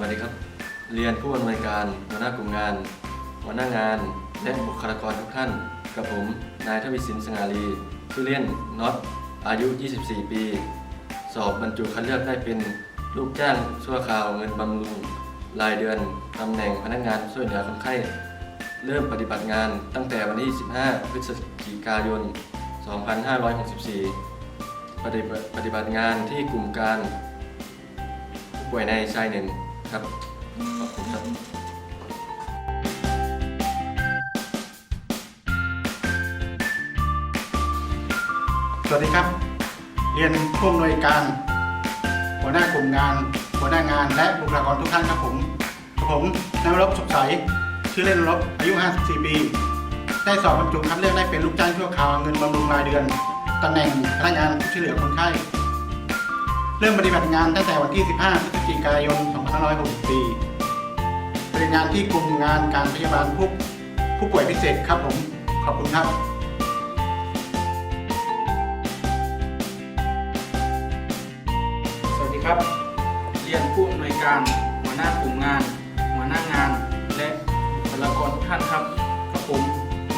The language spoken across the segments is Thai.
วัสดีครับ เรียนผู้อำนวยการหัวหน้ากลุ่มงาน หัวหน้างาน และบุคลากรทุกท่าน กับผม นายทวิสินสง่าลีชื่อเล่นน็อตอายุ 24 ปี สอบบรรจุคัดเลือกได้เป็นลูกจ้างชั่วคราวเงินบำรุงรายเดือนตำแหน่งพนักงานช่วยเหลือคนไข้ เริ่มปฏิบัติงานตั้งแต่วันที่ 15 พฤศจิกายน 2564 ปฏิบัติปฏิบัติงานที่กลุ่มการผู้ป่วยในชายหนึ่ง ครับ ขอบคุณครับสวัสดีครับ เรียนผู้อำนวยการ หัวหน้ากลุ่มงาน หัวหน้างานและบุคลากรทุกท่านครับผมกับผมนายรบสุขใสชื่อเล่นรบอายุ 54 ปี ได้สอบบรรจุคัดเลือกได้เป็นลูกจ้างชั่วคราวเงินบำรุงรายเดือนตำแหน่งพนักงานช่วยเหลือคนไข้ เริ่มปฏิบัติงานตั้งแต่วันที่ 15 พฤศจิกายน 2564ปฏิบัติงานที่กลุ่มงานการพยาบาลผู้ผู้ป่วยพิเศษครับผม ขอบคุณครับสวัสดีครับเรียนผู้อำนวยการหัวหน้ากลุ่มงาน หัวหน้างาน และบุคลากรทุกท่านครับกับผม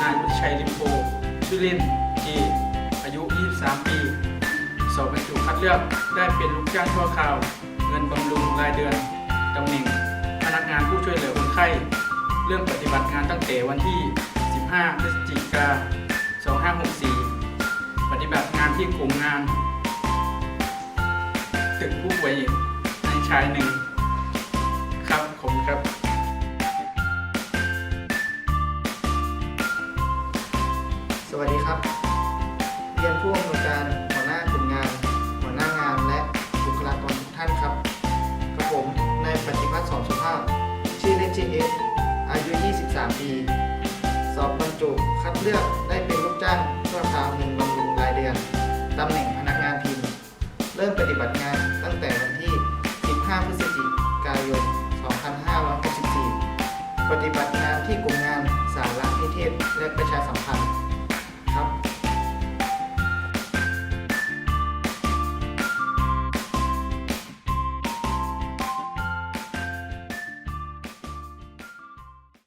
นายวุฒิชัยลิมโพชื่อเล่น เลือกได้เป็นลูกจ้างชั่วคราว เงินบำรุงรายเดือนตำแหน่งพนักงานผู้ช่วยเหลือคนไข้ เริ่มปฏิบัติงานตั้งแต่วันที่ 15 พฤศจิกา 2564 ปฏิบัติงานที่กลุ่มงานตึกผู้ป่วยในชายหนึ่งครับผมครับสวัสดีครับ เรียนผู้อำนวยการ ชื่อเออสอายุ 23 ปี สอบบรรจุคัดเลือกได้เป็นลูกจ้างชั่วคราวเงินบำรุงรายเดือน ตำแหน่งพนักงานพิมพ์ เริ่มปฏิบัติงานตั้งแต่วันที่ 15 พฤศจิกายน 2564 ปฏิบัติ